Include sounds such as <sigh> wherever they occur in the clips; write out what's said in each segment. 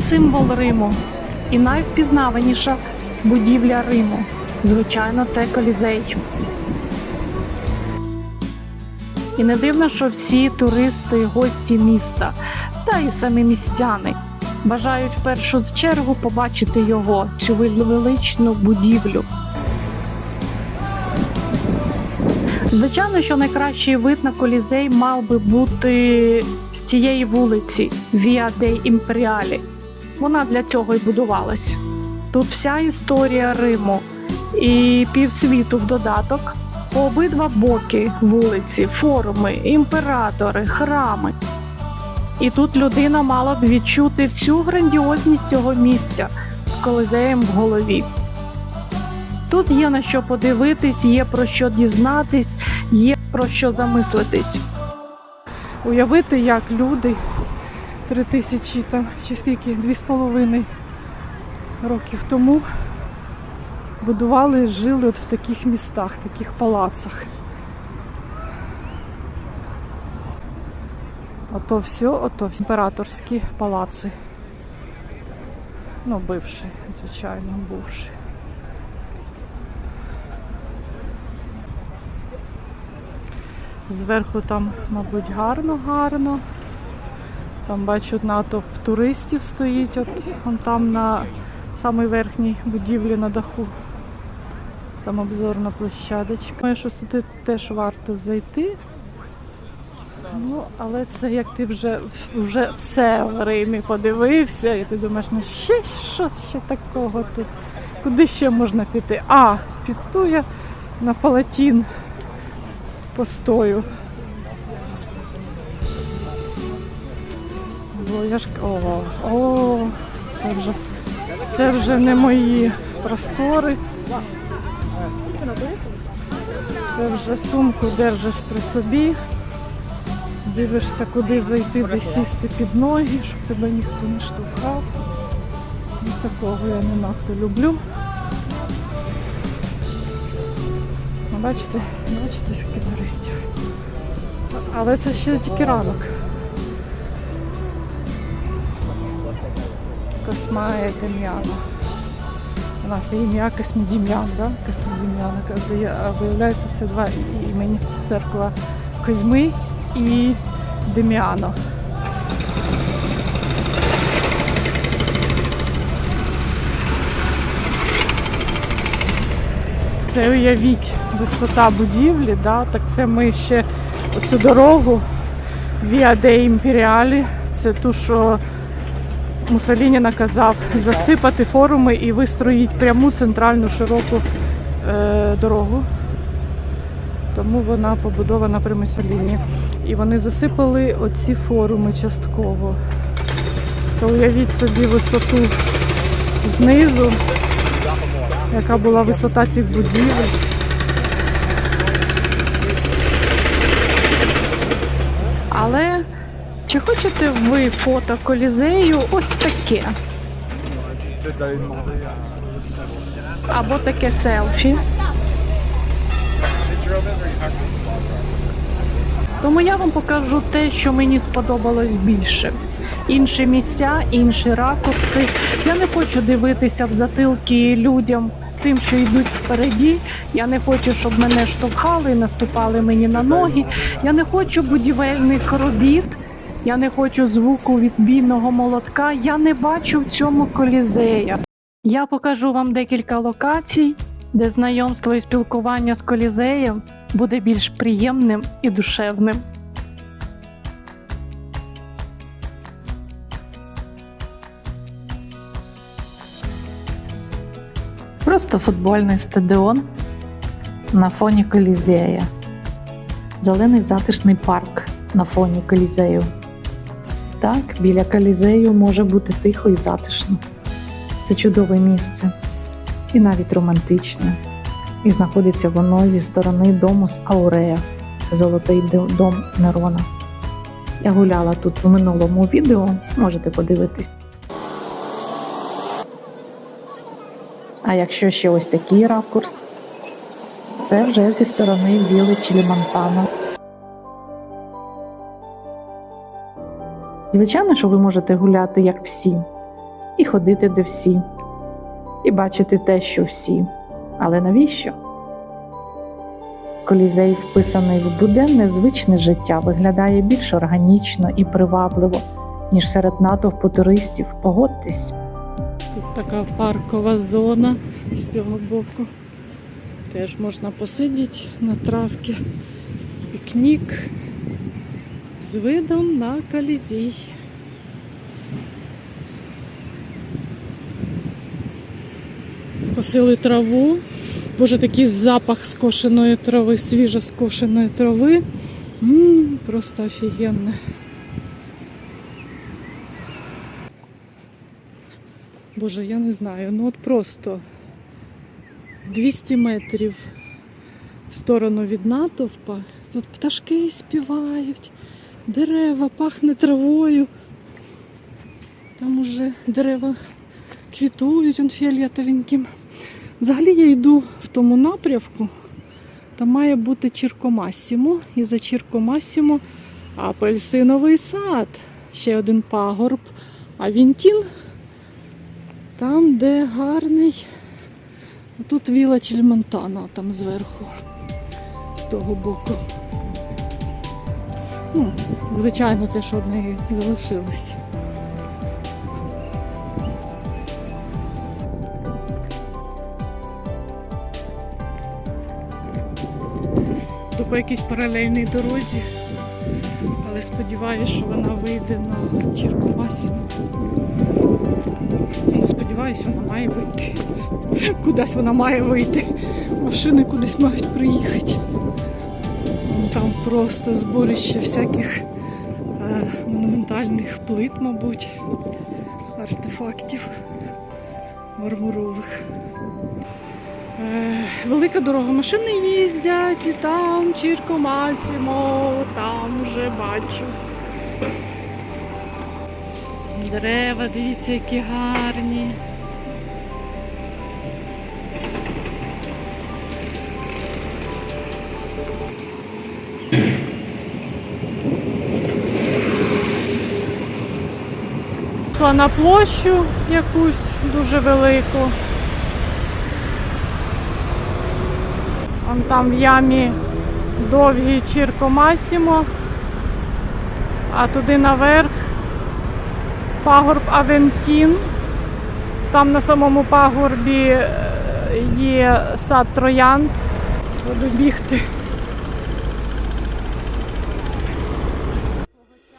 символ Риму і найвпізнаваніша будівля Риму. Звичайно, це колізей. І не дивно, що всі туристи, гості міста та і самі містяни бажають в першу чергу побачити його, цю величну будівлю. Звичайно, що найкращий вид на колізей мав би бути з цієї вулиці Via dei Imperiali. Вона для цього і будувалась. Тут вся історія Риму і півсвіту в додаток. По обидва боки вулиці, форуми, імператори, храми. І тут людина мала б відчути всю грандіозність цього місця з колизеєм в голові. Тут є на що подивитись, є про що дізнатись, є про що замислитись. Уявити, як люди три тисячі там чи скільки, дві з половиною років тому будували, жили от в таких містах, таких палацах. Ото все, ото всі імператорські палаци. Ну, бивші, звичайно, бувші. Зверху там, мабуть, гарно-гарно. Там бачу натовп туристів стоїть, от вон там на самій верхній будівлі на даху. Там обзорна площадочка. Думаю, що сюди теж варто зайти. Ну, але це як ти вже, вже все в Римі подивився, і ти думаєш, ну ще що ще такого тут? Куди ще можна піти? А, піду я на палатін постою. Ж о, о, це вже це вже не мої простори. Це вже сумку держиш при собі. Дивишся, куди зайти, де сісти під ноги, щоб тебе ніхто не штовхав. Ну, Такого я не надто люблю. Ну, Бачите, бачите, скільки туристів. Але це ще тільки ранок. Космає Дем'яна. У нас ім'я Космідім'ян, да? Космідім'ян. Виявляється, це два імені. Церква Козьми і Дем'яно. Це уявіть висота будівлі, да? так це ми ще оцю дорогу Via dei Imperiali, це ту, що Мусоліні наказав засипати форуми і вистроїть пряму центральну широку е, дорогу. Тому вона побудована при Мусоліні. І вони засипали оці форуми частково. То уявіть собі висоту знизу, яка була висота цих будівель. Але чи хочете ви фото колізею ось таке? Або таке селфі? Тому я вам покажу те, що мені сподобалось більше. Інші місця, інші ракурси. Я не хочу дивитися в затилки людям, тим, що йдуть впереді. Я не хочу, щоб мене штовхали і наступали мені на ноги. Я не хочу будівельних робіт. Я не хочу звуку відбійного молотка. Я не бачу в цьому колізея. Я покажу вам декілька локацій, де знайомство і спілкування з колізеєм буде більш приємним і душевним. Просто футбольний стадіон на фоні колізея. Зелений затишний парк на фоні колізею. Так, біля колізею може бути тихо і затишно. Це чудове місце і навіть романтичне. І знаходиться воно зі сторони дому з Аурея. Це золотий дом Нерона. Я гуляла тут в минулому відео, можете подивитись. А якщо ще ось такий ракурс, це вже зі сторони Віли Чілімантана. Звичайно, що ви можете гуляти як всі, і ходити де всі, і бачити те, що всі. Але навіщо? Колізей, вписаний в буденне звичне життя, виглядає більш органічно і привабливо, ніж серед натовпу туристів. Погодьтесь. Тут така паркова зона з цього боку. Теж можна посидіти на травці. Пікнік з видом на колізій. Косили траву. Боже, такий запах скошеної трави, свіжо скошеної трави. м просто офігенно. Боже, я не знаю. Ну от просто 200 метрів в сторону від натовпа. Тут пташки співають, дерева, пахне травою. Там уже дерева квітують он фіолетовеньким. Взагалі я йду в тому напрямку. Там має бути Чіркомасімо. І за Чіркомасімо апельсиновий сад. Ще один пагорб. А Вінтін там, де гарний. Тут віла Чільмонтана, там зверху, з того боку. Ну, звичайно, те, що одне залишилось. Йду по якійсь паралельній дорозі, але сподіваюся, що вона вийде на Черковасі. Ну, сподіваюсь, вона має вийти. Кудись вона має вийти. Машини кудись мають приїхати. Там просто зборище всяких е, монументальних плит, мабуть, артефактів мармурових. Е, велика дорога. Машини їздять і там Чірко Масімо, там вже бачу. Дерева, дивіться, які гарні. Пішла на площу якусь дуже велику. Вон там в ямі довгий Чірко Масімо, а туди наверх пагорб Авентін. Там на самому пагорбі е, є сад троянд. Буду бігти.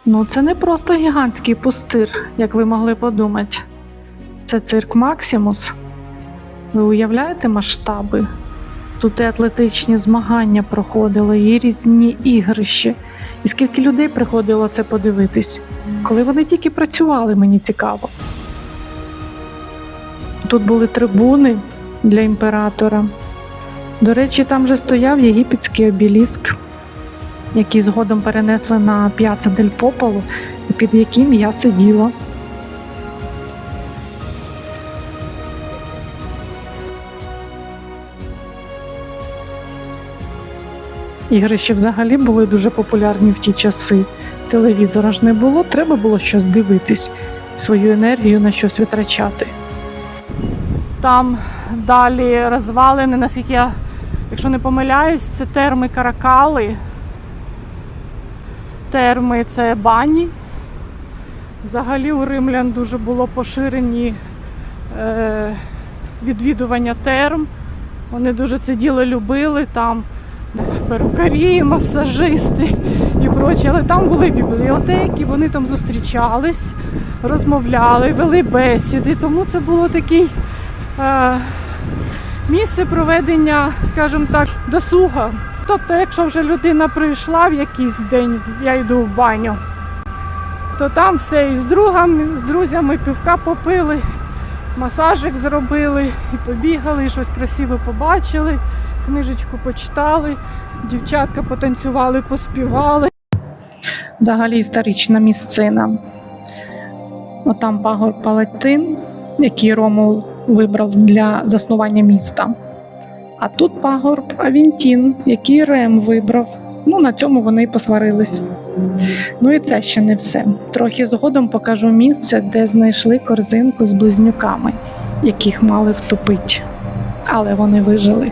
Ну, це не просто гігантський пустир, як ви могли подумати. Це цирк Максимус. Ви уявляєте масштаби? Тут і атлетичні змагання проходили, і різні ігрища. І скільки людей приходило це подивитись? Коли вони тільки працювали, мені цікаво. Тут були трибуни для імператора. До речі, там же стояв єгипетський обіліск, який згодом перенесли на п'яца дель Пополо, під яким я сиділа. Ігрища взагалі були дуже популярні в ті часи. Телевізора ж не було, треба було щось дивитись, свою енергію на щось витрачати. Там далі розвалини, наскільки я, якщо не помиляюсь, це терми Каракали. Терми це бані. Взагалі у римлян дуже було поширені е, відвідування терм. Вони дуже це діло любили там перукарі, масажисти і прочі. Але там були бібліотеки, вони там зустрічались, розмовляли, вели бесіди. Тому це було такий е, місце проведення, скажімо так, досуга. Тобто, якщо вже людина прийшла в якийсь день, я йду в баню, то там все і з другами, з друзями півка попили, масажик зробили, і побігали, і щось красиве побачили, книжечку почитали, дівчатка потанцювали, поспівали. Взагалі історична місцина. Отам пагорб Палатин, який Ромул вибрав для заснування міста. А тут пагорб Авінтін, який Рем вибрав Ну, на цьому вони й посварились. Ну і це ще не все. Трохи згодом покажу місце, де знайшли корзинку з близнюками, яких мали втопити. Але вони вижили.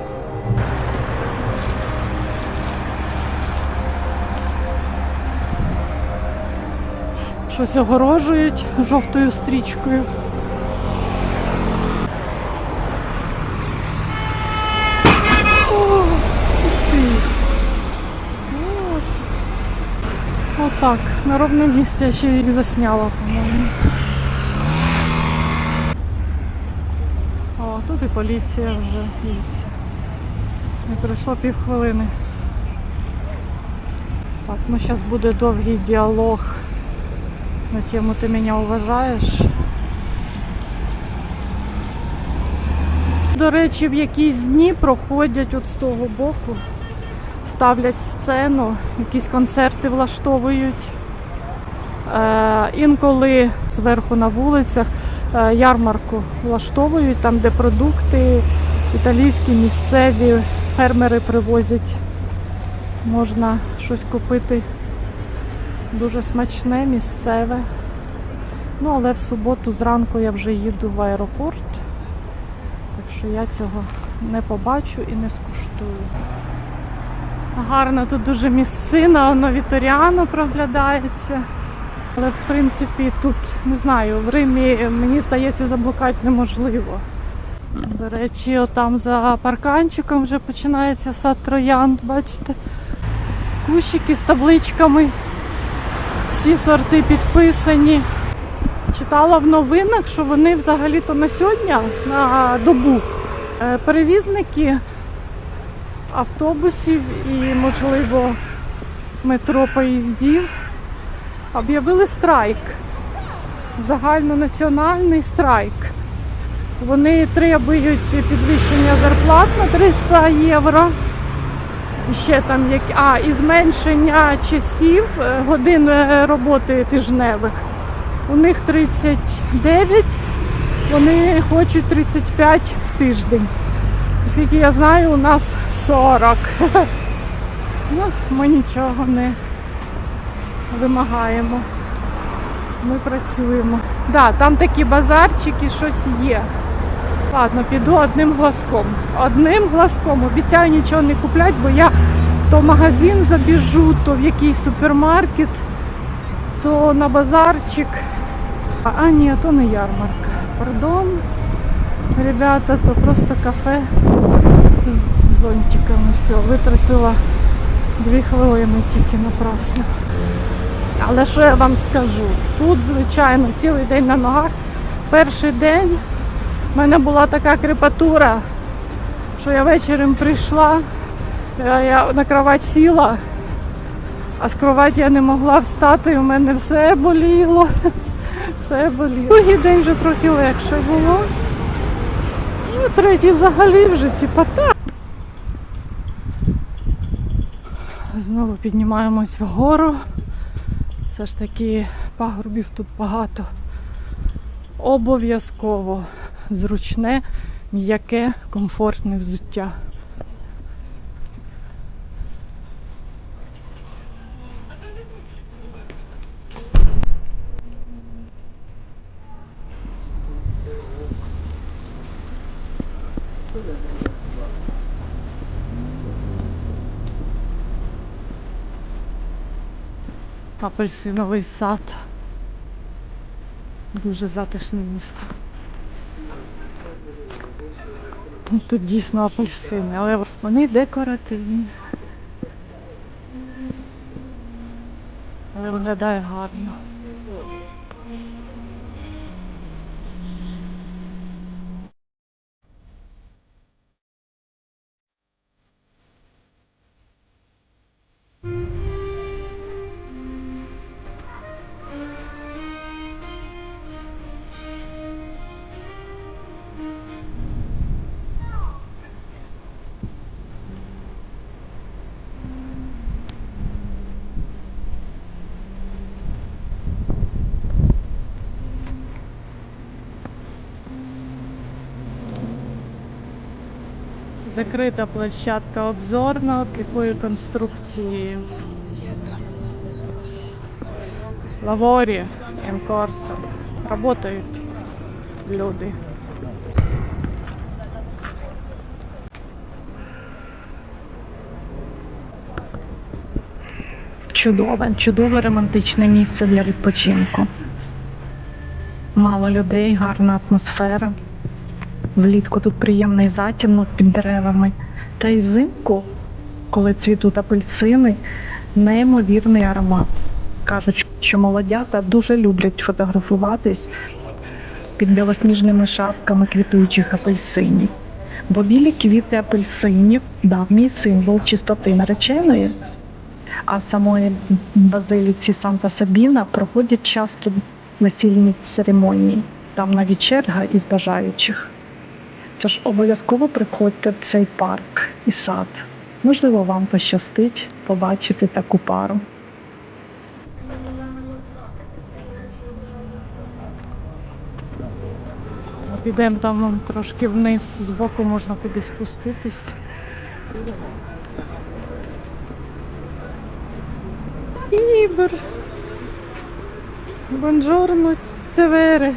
Щось огорожують жовтою стрічкою. О, ух ти. От. Отак, на ровному місці я ще їх засняла, по-моєму. О, тут і поліція вже, дивіться. Не пройшло півхвилини. Так, ну зараз буде довгий діалог на тему «Ти мене вважаєш?». До речі, в якісь дні проходять от з того боку, ставлять сцену, якісь концерти влаштовують. Е, інколи зверху на вулицях е, ярмарку влаштовують, там, де продукти італійські, місцеві фермери привозять. Можна щось купити дуже смачне, місцеве. Ну, але в суботу зранку я вже їду в аеропорт, так що я цього не побачу і не скуштую. Гарна тут дуже місцина, воно віторіано проглядається. Але в принципі тут, не знаю, в Римі мені здається заблукати неможливо. До речі, отам за парканчиком вже починається сад троянд, бачите? Кущики з табличками. Всі сорти підписані. Читала в новинах, що вони взагалі-то на сьогодні, на добу, е, перевізники автобусів і, можливо, метро поїздів об'явили страйк. Загальнонаціональний страйк. Вони требують підвищення зарплат на 300 євро. Ще там як а, і зменшення часів е, годин е, роботи тижневих. У них 39, вони хочуть 35 в тиждень. Наскільки я знаю, у нас 40. <laughs> Ну, ми нічого не вимагаємо. Ми працюємо. Да, там такі базарчики, щось є. Ладно, піду одним глазком. Одним глазком. Обіцяю нічого не купляти, бо я то в магазин забіжу, то в якийсь супермаркет, то на базарчик. А, ні, то не ярмарка. Пардон, ребята, то просто кафе зонтиками. Все, витратила дві хвилини тільки напрасно. Але що я вам скажу? Тут, звичайно, цілий день на ногах. Перший день в мене була така крепатура, що я вечором прийшла, я, я на кровать сіла, а з кроваті я не могла встати, і у мене все боліло. <laughs> Все боліло. Другий день вже трохи легше було. Ну, третій взагалі вже типа так. Знову піднімаємось вгору. Все ж таки пагорбів тут багато. Обов'язково зручне, м'яке, комфортне взуття. Апельсиновий сад. Дуже затишне місто. Тут дійсно апельсини, але вони декоративні. Але виглядає гарно. Закрита площадка обзорна такої конструкції. Лаворі, Інкорсо. Работають люди. Чудове, чудове романтичне місце для відпочинку. Мало людей, гарна атмосфера. Влітку тут приємний затінок під деревами. Та й взимку, коли цвітуть апельсини, неймовірний аромат. Кажуть, що молодята дуже люблять фотографуватись під білосніжними шапками квітуючих апельсинів. Бо білі квіти апельсинів давній символ чистоти нареченої. А самої базиліці Санта Сабіна проходять часто весільні церемонії. Там навіть черга із бажаючих. Тож обов'язково приходьте в цей парк і сад. Можливо, вам пощастить побачити таку пару. Підемо там трошки вниз, збоку можна кудись спуститись. Ібер. Бонжорно, тевере.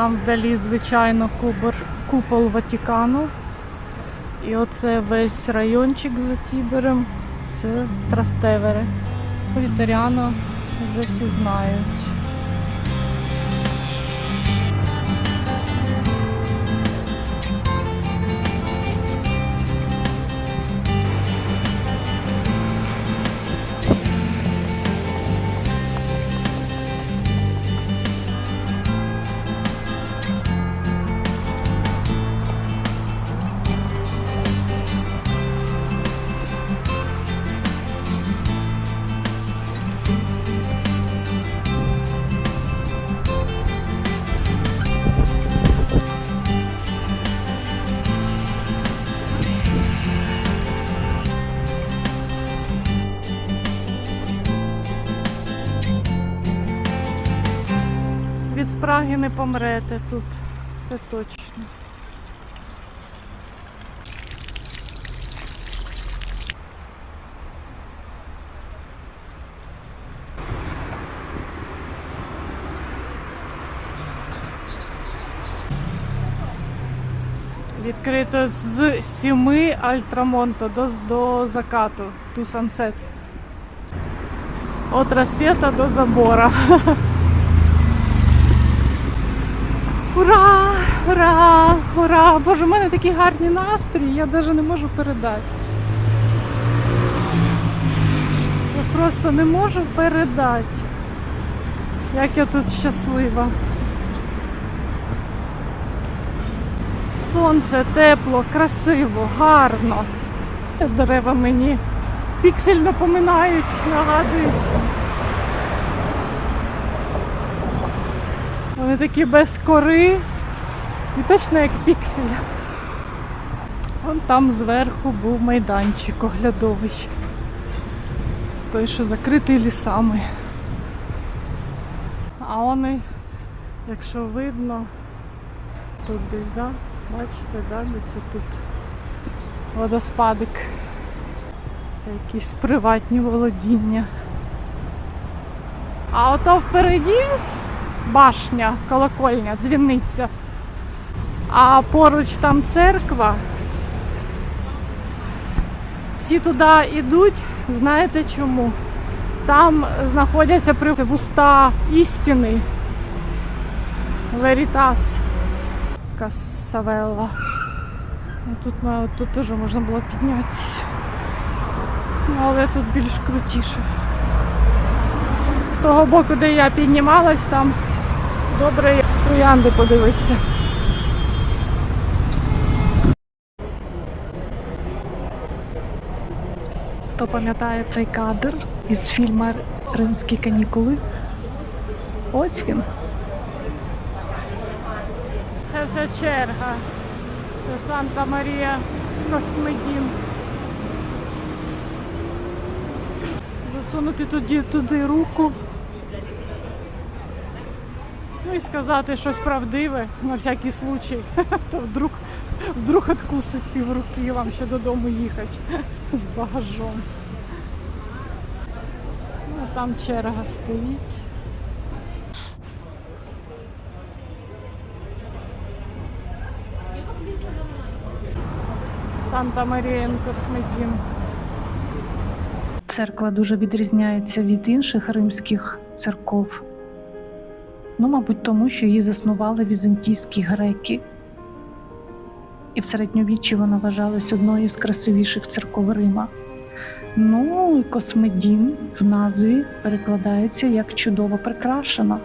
Там вдалі, звичайно, кубер, купол Ватикану. І оце весь райончик за Тіберем. Це Трастевери. Вітеріано вже всі знають. Спраги не помрете тут. Це точно. Відкрито з 7 Альтрамонто до, до закату, ту сансет. От рассвета до забора. <laughs> Ура! Ура! Ура! Боже, у мене такі гарні настрій, я навіть не можу передати. Я просто не можу передати, як я тут щаслива. Сонце, тепло, красиво, гарно. Дерева мені піксель напоминають, нагадують. Вони такі без кори і точно як піксель. Вон там зверху був майданчик оглядовий. Той, що закритий лісами. А вони, якщо видно, тут десь, да? Бачите, да? десь тут водоспадик. Це якісь приватні володіння. А ото впереді башня, колокольня, дзвіниця. А поруч там церква. Всі туди йдуть, знаєте чому? Там знаходяться при вуста істини. Верітас Касавелла. Ну, Тут, ну, тут теж можна було піднятися. Ну, але тут більш крутіше. З того боку, де я піднімалась, там добре троянди подивитися. Хто пам'ятає цей кадр із фільму Римські канікули? Ось він. Це все черга. Це Санта Марія Космедін. Засунути туди, туди руку. Ну і сказати щось правдиве на всякий случай. <laughs> То вдруг, вдруг откусить півруки вам ще додому їхати <laughs> з багажом. Ну, там черга стоїть. Санта Марія Космедін. Церква дуже відрізняється від інших римських церков. Ну, мабуть, тому що її заснували візантійські греки. І в середньовіччі вона вважалась одною з красивіших церков Рима. Ну, і космедін в назві перекладається як чудово прикрашена.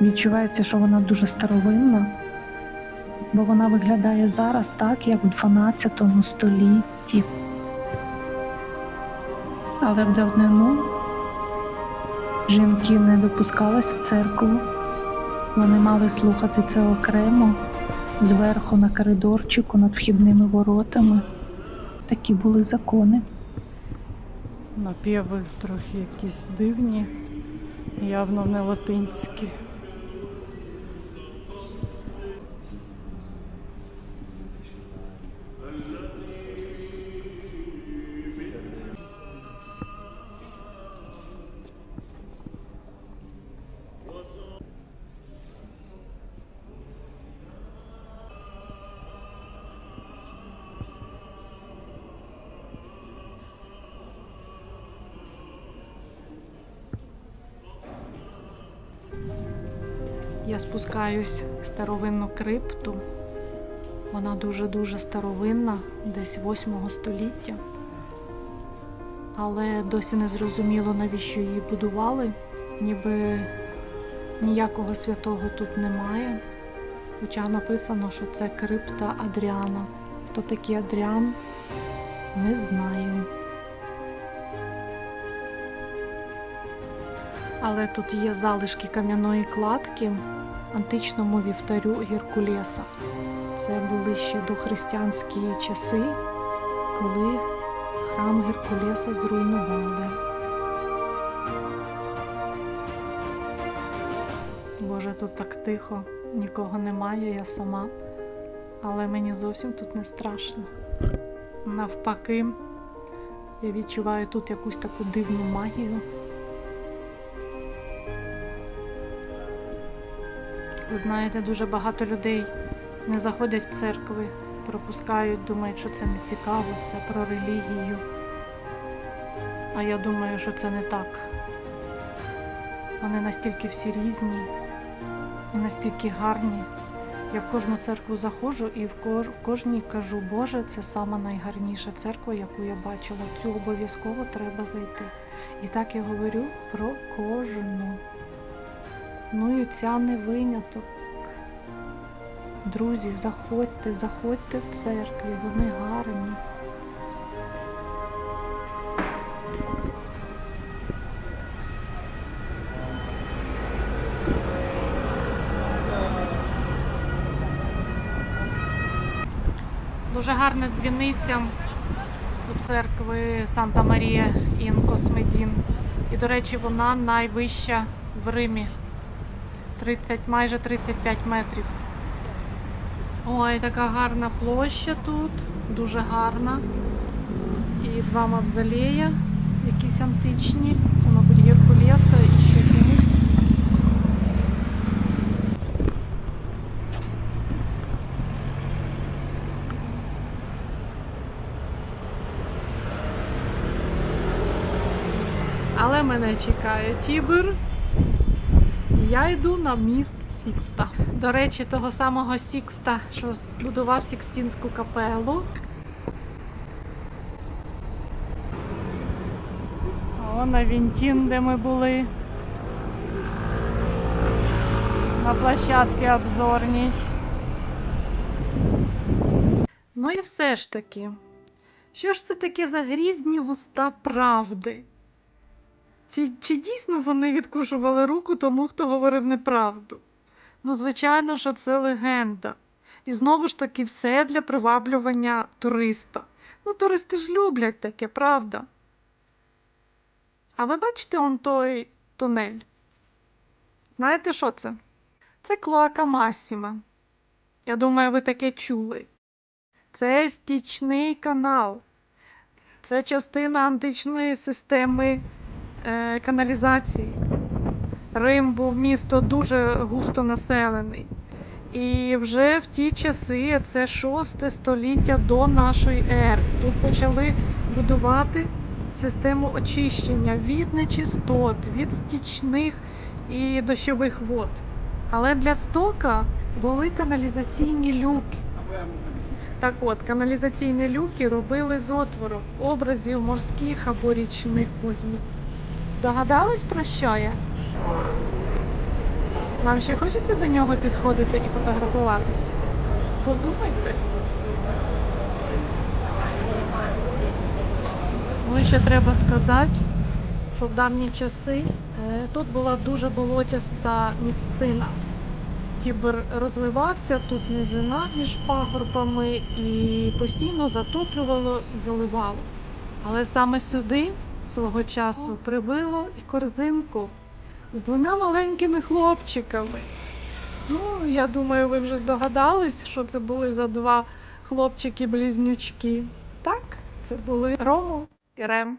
Відчувається, що вона дуже старовинна, бо вона виглядає зараз так, як в 12 столітті. Але в давнину жінки не допускались в церкву. Вони мали слухати це окремо, зверху на коридорчику над вхідними воротами. Такі були закони. Напіви трохи якісь дивні, явно не латинські. Я спускаюсь в старовинну крипту. Вона дуже-дуже старовинна, десь 8 століття. Але досі не зрозуміло, навіщо її будували. Ніби ніякого святого тут немає. Хоча написано, що це крипта Адріана. Хто такий Адріан, не знаю. Але тут є залишки кам'яної кладки античному вівтарю Геркулеса. Це були ще дохристиянські часи, коли храм Геркулеса зруйнували. Боже, тут так тихо, нікого немає, я сама. Але мені зовсім тут не страшно. Навпаки, я відчуваю тут якусь таку дивну магію. Ви знаєте, дуже багато людей не заходять в церкви, пропускають, думають, що це не цікаво, це про релігію. А я думаю, що це не так. Вони настільки всі різні і настільки гарні. Я в кожну церкву заходжу і в кожній кажу, Боже, це сама найгарніша церква, яку я бачила. Цю обов'язково треба зайти. І так я говорю про кожну. Ну і ця не виняток. Друзі, заходьте, заходьте в церкві, вони гарні. Дуже гарна дзвіниця у церкви Санта Марія Ін Космедін. І, до речі, вона найвища в Римі. 30, майже 35 метрів. Ой, така гарна площа тут, дуже гарна. І два мавзолея, якісь античні. Це, мабуть, Геркулеса і ще комусь. Але мене чекає Тібер. Я йду на міст Сікста. До речі, того самого Сікста, що збудував Сікстінську капелу. О, на Вінтін, де ми були. На площадці обзорній. Ну і все ж таки. Що ж це таке за грізні вуста правди? Чи, чи дійсно вони відкушували руку тому, хто говорив неправду? Ну, звичайно, що це легенда. І знову ж таки, все для приваблювання туриста. Ну, туристи ж люблять таке, правда? А ви бачите он той тунель? Знаєте, що це? Це клоака Масіма. Я думаю, ви таке чули. Це стічний канал. Це частина античної системи каналізації. Рим був місто дуже густо населений. І вже в ті часи, це шосте століття до нашої ери, тут почали будувати систему очищення від нечистот, від стічних і дощових вод. Але для стока були каналізаційні люки. Так от, каналізаційні люки робили з отвором образів морських або річних богів. Здогадались про що я? Вам ще хочеться до нього підходити і фотографуватись? Подумайте. Ну ще треба сказати, що в давні часи е, тут була дуже болотяста місцина. Тібр розливався, тут низина між пагорбами і постійно затоплювало і заливало. Але саме сюди свого часу прибило і корзинку з двома маленькими хлопчиками. Ну, я думаю, ви вже здогадались, що це були за два хлопчики-близнючки. Так, це були Рому і Рем.